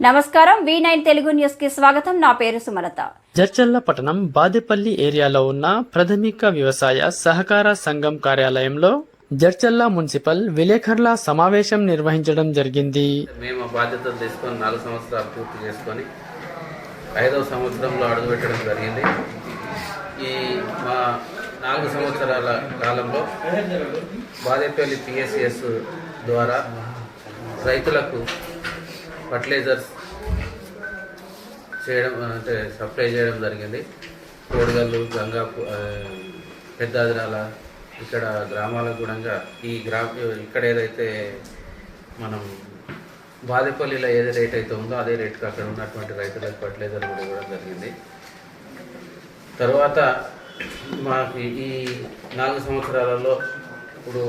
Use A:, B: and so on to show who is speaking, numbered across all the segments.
A: నమస్కారం V nine Telugu న్యూస్కి స్వాగతం. నా పేరు సుమలత.
B: జడ్చల్ల పట్టణం బాదేపల్లి ఏరియాలో ఉన్న ప్రాథమిక వ్యవసాయ సహకార సంఘం కార్యాలయంలో జడ్చల్ల మున్సిపల్ విలేకరుల సమావేశం నిర్వహించడం జరిగింది.
C: మేము బాధ్యతలు తీసుకొని నాలుగు సంవత్సరాలు పూర్తి చేసుకొని ఐదవ సంవత్సరంలో అడుగుపెట్టడం జరిగింది. ఈ మా నాలుగు సంవత్సరాల కాలంలో బాదేపల్లి పిఎస్సిఎస్ ద్వారా రైతులకు ఫర్టిలైజర్స్ చేయడం అంటే సప్లై చేయడం జరిగింది. కోడిగల్లు గంగా పెద్దాదిరాల ఇక్కడ గ్రామాలకు కూడా ఈ గ్రామ ఇక్కడ ఏదైతే మనం బాదేపల్లిలో ఏది రేట్ అయితే ఉందో అదే రేట్కి అక్కడ ఉన్నటువంటి రైతులకు ఫర్టిలైజర్ కూడా ఇవ్వడం జరిగింది. తర్వాత మాకు ఈ నాలుగు సంవత్సరాలలో ఇప్పుడు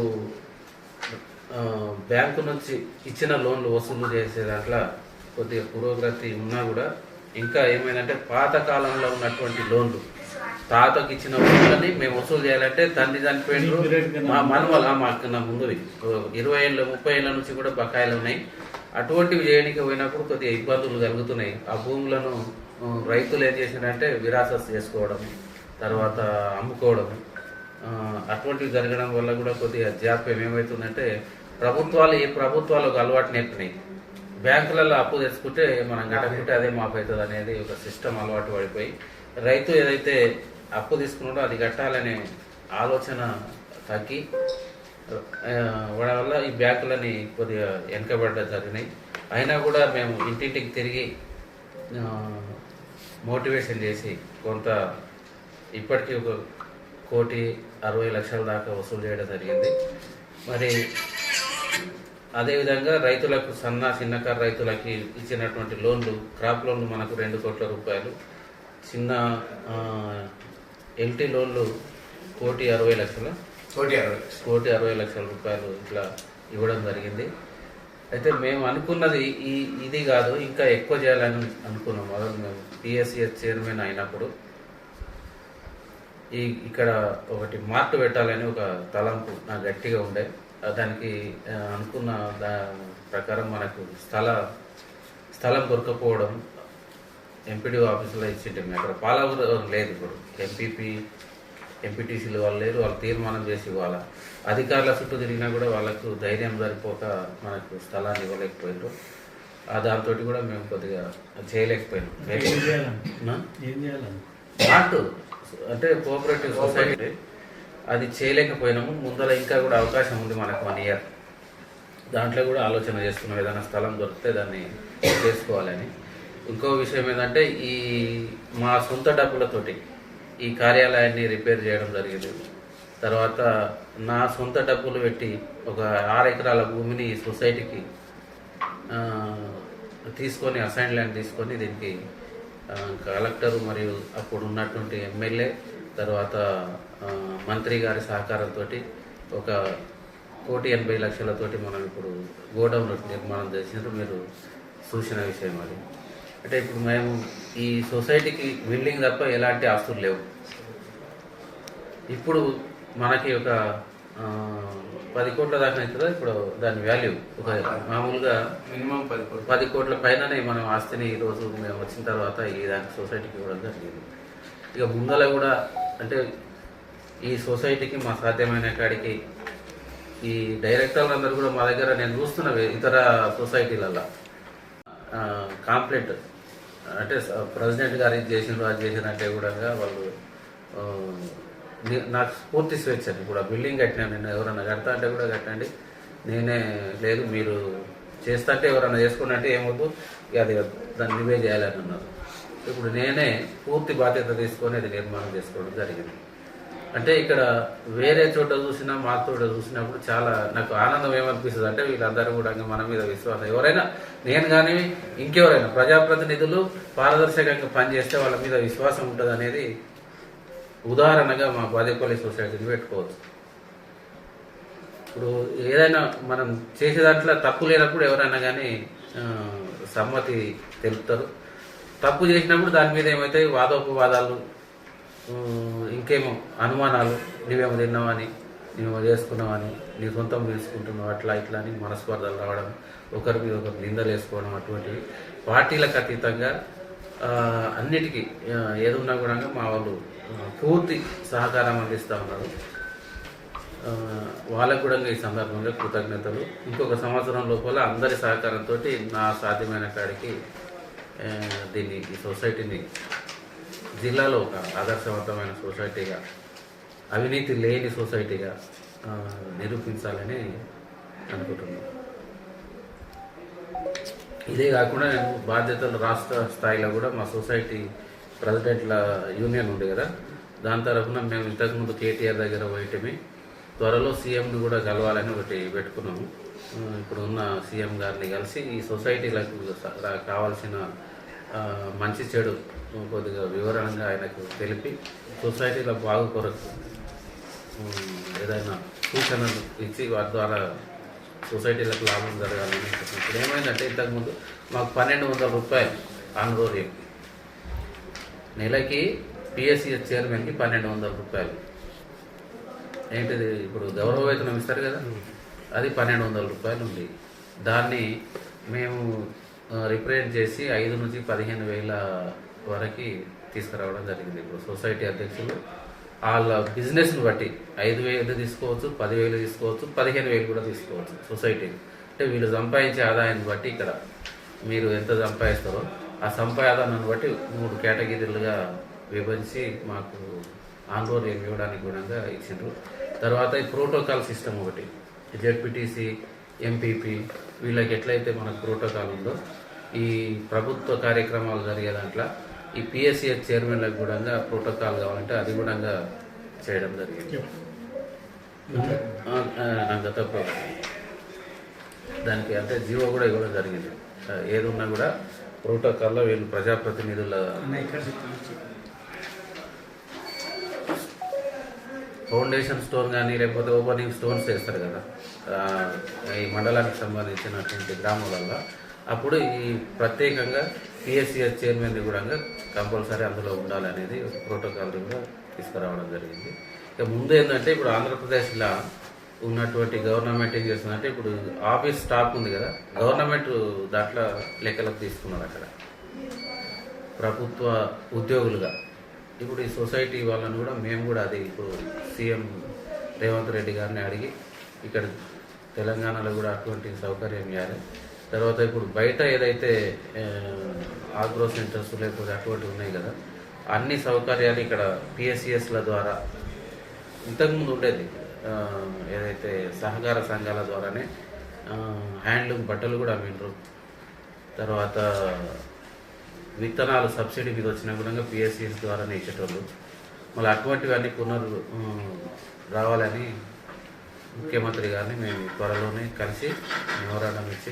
C: బ్యాంకు నుంచి ఇచ్చిన లోన్లు వసూలు చేసే దాంట్లో కొద్దిగా పురోగతి ఉన్నా కూడా ఇంకా ఏమైందంటే పాత కాలంలో ఉన్నటువంటి లోన్లు. తాతకి ఇచ్చిన లోన్లని మేము వసూలు చేయాలంటే తండ్రి చనిపోయినారు మా మనవల మాకు నా ముందువి. ఇరవై ఏళ్ళ ముప్పై ఏళ్ళ నుంచి కూడా బకాయిలు ఉన్నాయి. అటువంటివి చేయడానికి పోయినప్పుడు కొద్దిగా ఇబ్బందులు కలుగుతున్నాయి ఆ భూములను రైతులు ఏం చేసినారంటే విరాసస్ చేసుకోవడం తర్వాత అమ్ముకోవడం అటువంటివి జరగడం వల్ల కూడా కొద్దిగా జాప్యం ఏమవుతుందంటే ప్రభుత్వాలు ఏ ప్రభుత్వాలు ఒక అలవాటు నేర్పినాయి. బ్యాంకులలో అప్పు తెచ్చుకుంటే మనం గడకుంటే అదే మాఫ్ అవుతుంది అనేది ఒక సిస్టమ్ అలవాటు పడిపోయి రైతు ఏదైతే అప్పు తీసుకున్నాడో అది కట్టాలనే ఆలోచన తగ్గి ఆ, వాడి వల్ల ఈ బ్యాంకులని కొద్దిగా వెనకబడ్డ జరిగినాయి. అయినా కూడా మేము ఇంటింటికి తిరిగి మోటివేషన్ చేసి కొంత ఇప్పటికీ ఒక కోటి అరవై లక్షల దాకా వసూలు చేయడం జరిగింది. మరి అదేవిధంగా రైతులకు సన్న చిన్నకారు రైతులకి ఇచ్చినటువంటి లోన్లు క్రాప్ లోన్లు మనకు రెండు కోట్ల రూపాయలు. చిన్న ఎల్టీ లోన్లు కోటి అరవై లక్షల.
D: కోటి అరవై
C: కోటి అరవై లక్షల రూపాయలు ఇట్లా ఇవ్వడం జరిగింది. అయితే మేము అనుకున్నది ఈ ఇది కాదు ఇంకా ఎక్కువ చేయాలని అనుకున్నాం. మొదలు మేము పిఎస్సిఎస్ చైర్మన్ అయినప్పుడు. ఈ ఇక్కడ ఒకటి మార్ట్ పెట్టాలని ఒక తలంపు నాకు గట్టిగా ఉండే. దానికి అనుకున్న దా ప్రకారం మనకు స్థల స్థలం దొరకపోవడం ఎంపీడీ ఆఫీసులో ఇచ్చింటే అక్కడ పాలవూరు లేదు ఇప్పుడు. ఎంపీపీ ఎంపీటీసీలు వాళ్ళు లేరు వాళ్ళు తీర్మానం చేసి ఇవ్వాల. అధికారుల చుట్టూ తిరిగినా కూడా వాళ్ళకు ధైర్యం సరిపోక మనకు స్థలాన్ని ఇవ్వలేకపోయినారు ఆ దాంతో కూడా మేము కొద్దిగా చేయలేకపోయినాం. నా? నాటు అంటే కోఆపరేటివ్ సొసైటీ అది చేయలేకపోయినాము. ముందర ఇంకా కూడా అవకాశం ఉంది మనకు వన్ ఇయర్ దాంట్లో కూడా ఆలోచన చేస్తున్నాం. ఏదైనా స్థలం దొరికితే దాన్ని చేసుకోవాలని. ఇంకో విషయం ఏంటంటే ఈ మా సొంత డబ్బులతోటి ఈ కార్యాలయాన్ని రిపేర్ చేయడం జరిగింది. తర్వాత నా సొంత డబ్బులు పెట్టి ఒక ఆరు ఎకరాల భూమిని ఈ సొసైటీకి తీసుకొని అసైన్ ల్యాండ్ తీసుకొని దీనికి కలెక్టర్ మరియు అప్పుడు ఉన్నటువంటి ఎమ్మెల్యే తర్వాత మంత్రి గారి సహకారంతో ఒక కోటి ఎనభై లక్షలతోటి మనం ఇప్పుడు గోడౌన్ నిర్మాణం చేసినట్టు మీరు చూసిన విషయం అది. అంటే ఇప్పుడు మేము ఈ సొసైటీకి బిల్డింగ్ తప్ప ఎలాంటి ఆస్తులు లేవు. ఇప్పుడు మనకి ఒక పది కోట్ల దాకా అవుతుందా? ఇప్పుడు దాని వాల్యూ ఒక మామూలుగా
D: మినిమం పది కోట్లు.
C: పది కోట్ల పైననే మనం ఆస్తిని ఈ రోజు మేము వచ్చిన తర్వాత ఈ దానికి సొసైటీకి ఇవ్వడం జరిగింది. ఇక ముందల కూడా అంటే ఈ సొసైటీకి మా సాధ్యమైన కాడికి ఈ డైరెక్టర్లు అందరూ కూడా మా దగ్గర నేను చూస్తున్న ఇతర సొసైటీలలో కాంప్లైంట్ అంటే ప్రెసిడెంట్ గారు ఇది చేసిండ్రు అది చేసినట్టే కూడా వాళ్ళు నాకు పూర్తి స్వేచ్ఛ ఇప్పుడు ఆ బిల్డింగ్ కట్టినా నేను ఎవరన్నా కడతా అంటే కూడా కట్టండి. నేనే లేదు మీరు చేస్తా అంటే ఎవరన్నా చేసుకుని అంటే ఏమొద్దు. అది దాన్ని నివే చేయాలని అన్నారు ఇప్పుడు నేనే పూర్తి బాధ్యత తీసుకొని అది నిర్మాణం చేసుకోవడం జరిగింది. అంటే ఇక్కడ వేరే చోట చూసినా మా చోట చూసినప్పుడు చాలా నాకు ఆనందం ఏమనిపిస్తుంది అంటే వీళ్ళందరూ కూడా మన మీద విశ్వాసం. ఎవరైనా నేను కానీ ఇంకెవరైనా ప్రజాప్రతినిధులు పారదర్శకంగా పనిచేస్తే వాళ్ళ మీద విశ్వాసం ఉంటుంది అనేది ఉదాహరణగా మా బాదేపల్లి సొసైటీని పెట్టుకోవచ్చు. ఇప్పుడు ఏదైనా మనం చేసే దాంట్లో తప్పు లేనప్పుడు ఎవరైనా కానీ సమ్మతి తెలుపుతారు. తప్పు చేసినప్పుడు దాని మీద ఏమైతే వాదోపవాదాలు ఇంకేమో అనుమానాలు. నువ్వేమో తిన్నావని మేము చేసుకున్నావని నీ సొంతం తీసుకుంటున్నావు అట్లా ఇట్లా అని మనస్పర్ధలు రావడం ఒకరి మీద ఒకరు నిందలు వేసుకోవడం అటువంటివి. పార్టీలకు అతీతంగా అన్నిటికీ ఏదున్నా కూడా మా వాళ్ళు పూర్తి సహకారం అందిస్తూ ఉన్నారు. వాళ్ళకు కూడా ఈ సందర్భంగా కృతజ్ఞతలు. ఇంకొక సంవత్సరం లోపల అందరి సహకారంతో నా సాధ్యమైన కాడికి దీన్ని ఈ సొసైటీని జిల్లాలో ఒక ఆదర్శవంతమైన సొసైటీగా అవినీతి లేని సొసైటీగా నిరూపించాలని అనుకుంటున్నాను. ఇదే కాకుండా నేను బాధ్యతలు రాష్ట్ర స్థాయిలో కూడా మా సొసైటీ ప్రెసిడెంట్ల యూనియన్ ఉంది కదా దాని తరఫున మేము ఇంతకుముందు కేటీఆర్ దగ్గర పోయటమే. త్వరలో సీఎంని కూడా కలవాలని ఒకటి పెట్టుకున్నాము. ఇప్పుడు ఉన్న సీఎం గారిని కలిసి ఈ సొసైటీలకు కావాల్సిన మంచి చెడు కొద్దిగా వివరంగా ఆయనకు తెలిపి సొసైటీల బాగు కొరకు ఏదైనా సూచనలు ఇచ్చి వారి ద్వారా సొసైటీలకు లాభం జరగాలని ఇప్పుడు ఏమైందంటే ఇంతకుముందు మాకు పన్నెండు వందల రూపాయలు ఆన్రోరియం నెలకి పిఎస్సిఎస్ చైర్మన్కి పన్నెండు వందల రూపాయలు. ఏంటిది? ఇప్పుడు గౌరవ వేతనం ఇస్తారు కదా. అది పన్నెండు వందల రూపాయలు ఉంది. దాన్ని మేము రిప్రజెంట్ చేసి ఐదు నుంచి పదిహేను వేల వరకు తీసుకురావడం జరిగింది. ఇప్పుడు సొసైటీ అధ్యక్షులు వాళ్ళ బిజినెస్ని బట్టి ఐదు వేలు తీసుకోవచ్చు పదివేలు తీసుకోవచ్చు పదిహేను వేలు కూడా తీసుకోవచ్చు సొసైటీ. అంటే వీళ్ళు సంపాదించే ఆదాయాన్ని బట్టి ఇక్కడ మీరు ఎంత సంపాదిస్తారో ఆ సంపాదనను బట్టి మూడు కేటగిరీలుగా విభజించి మాకు ఆన్రోల్ ఇవ్వడానికి కూడా ఇచ్చిండ్రు. తర్వాత ఈ ప్రోటోకాల్ సిస్టమ్ ఒకటి జెడ్పీటీసీ ఎంపీపీ వీళ్ళకి ఎట్లయితే మనకు ప్రోటోకాల్ ఉందో ఈ ప్రభుత్వ కార్యక్రమాలు జరిగే దాంట్లో ఈ పిఎస్సిఎస్ చైర్మన్లకు కూడా ప్రోటోకాల్ కావాలంటే అది కూడా చేయడం జరిగింది. గత. దానికి అంటే జీవో కూడా ఇవ్వడం జరిగింది. ఆ, ఏది ఉన్నా కూడా ప్రోటోకాల్లో వీళ్ళు ప్రజాప్రతినిధుల ఫౌండేషన్ స్టోన్ కానీ లేకపోతే ఓపెనింగ్ స్టోన్స్ వేస్తారు కదా. ఆ, ఈ మండలానికి సంబంధించినటువంటి గ్రామాలలో అప్పుడు ఈ ప్రత్యేకంగా పిఎస్సిఎస్ చైర్మన్ కూడా కంపల్సరీ అందులో ఉండాలనేది ప్రోటోకాల్ కూడా తీసుకురావడం జరిగింది. ఇక ముందు ఏంటంటే ఇప్పుడు ఆంధ్రప్రదేశ్లో ఉన్నటువంటి గవర్నమెంట్ ఏం చేస్తుందంటే ఇప్పుడు ఆఫీస్ స్టాఫ్ ఉంది కదా గవర్నమెంట్ దాంట్లో లెక్కలకు తీసుకున్నారు అక్కడ. ప్రభుత్వ ఉద్యోగులుగా. ఇప్పుడు ఈ సొసైటీ వాళ్ళని కూడా మేము కూడా అది ఇప్పుడు సీఎం రేవంత్ రెడ్డి గారిని అడిగి ఇక్కడ తెలంగాణలో కూడా అటువంటి సౌకర్యం ఇవ్వాలి తర్వాత ఇప్పుడు బయట ఏదైతే ఆగ్రో సెంటర్స్ లేకపోతే అటువంటివి ఉన్నాయి కదా అన్ని సౌకర్యాలు ఇక్కడ పిఎస్సిఎస్ల ద్వారా ఇంతకుముందు ఉండేది. ఏదైతే సహకార సంఘాల ద్వారానే హ్యాండ్లూమ్ బట్టలు కూడా అమ్మిండ్రు. తర్వాత విత్తనాలు సబ్సిడీ మీద వచ్చినా కూడా పిఎస్సిఎస్ ద్వారానే ఇచ్చేటోళ్ళు. మళ్ళీ అటువంటివన్నీ పునర్ రావాలని ముఖ్యమంత్రి గారిని మేము త్వరలోనే కలిసి మెమోరాండం ఇచ్చి